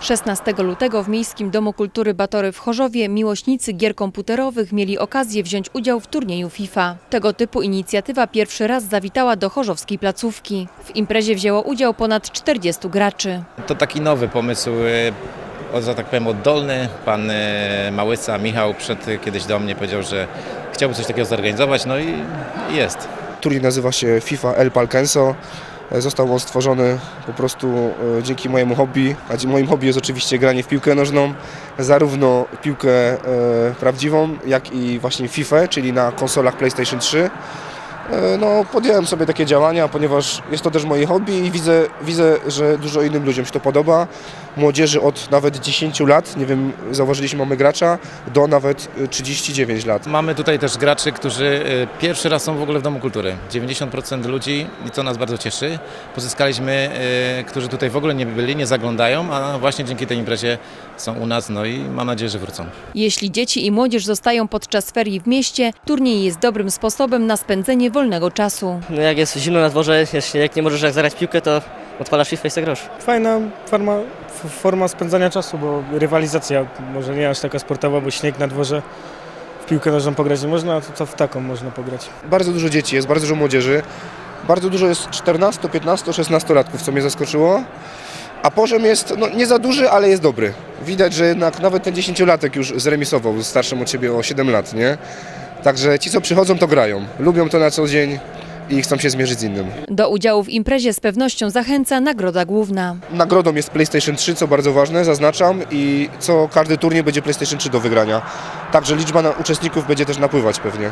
16 lutego w Miejskim Domu Kultury Batory w Chorzowie miłośnicy gier komputerowych mieli okazję wziąć udział w turnieju FIFA. Tego typu inicjatywa pierwszy raz zawitała do chorzowskiej placówki. W imprezie wzięło udział ponad 40 graczy. To taki nowy pomysł, e, że tak powiem oddolny. Pan e, Małyca, Michał przyszedł kiedyś do mnie, powiedział, że chciałby coś takiego zorganizować, no i jest. Turniej nazywa się FIFA El Palkenso. Został on stworzony po prostu e, dzięki mojemu hobby, a moim hobby jest oczywiście granie w piłkę nożną, zarówno piłkę e, prawdziwą, jak i właśnie FIFA, czyli na konsolach PlayStation 3. E, No, podjąłem sobie takie działania, ponieważ jest to też moje hobby i widzę, widzę, że dużo innym ludziom się to podoba. Młodzieży od nawet 10 lat, nie wiem, zauważyliśmy, mamy gracza, do nawet e, 39 lat. Mamy tutaj też graczy, którzy e, pierwszy raz są w ogóle w Domu Kultury. 90% ludzi, i to nas bardzo cieszy, pozyskaliśmy, e, którzy tutaj w ogóle nie byli, nie zaglądają, a właśnie dzięki tej imprezie są u nas, no i mam nadzieję, że wrócą. Jeśli dzieci i młodzież zostają podczas ferii w mieście, turniej jest dobrym sposobem na spędzenie wolnego czasu. No jak jest zimno na dworze, jeśli jak nie możesz jak zagrać piłkę, to odpalasz FIFA i se grosz. Fajna forma, forma spędzania czasu, bo rywalizacja może nie aż taka sportowa, bo śnieg na dworze. W piłkę nożną pograć nie można, a to, to w taką można pograć. bardzo dużo dzieci jest, bardzo dużo młodzieży. Bardzo dużo jest 14, 15, 16 latków, co mnie zaskoczyło. A poziom jest no, nie za duży, ale jest dobry. Widać, że jednak nawet ten 10-latek już zremisował z starszym od siebie o 7 lat, nie? Także ci, co przychodzą, to grają. Lubią to na co dzień i chcą się zmierzyć z innym. Do udziału w imprezie z pewnością zachęca nagroda główna. Nagrodą jest PlayStation 3, co bardzo ważne, zaznaczam, i co każdy turniej będzie PlayStation 3 do wygrania. Także liczba na uczestników będzie też napływać pewnie.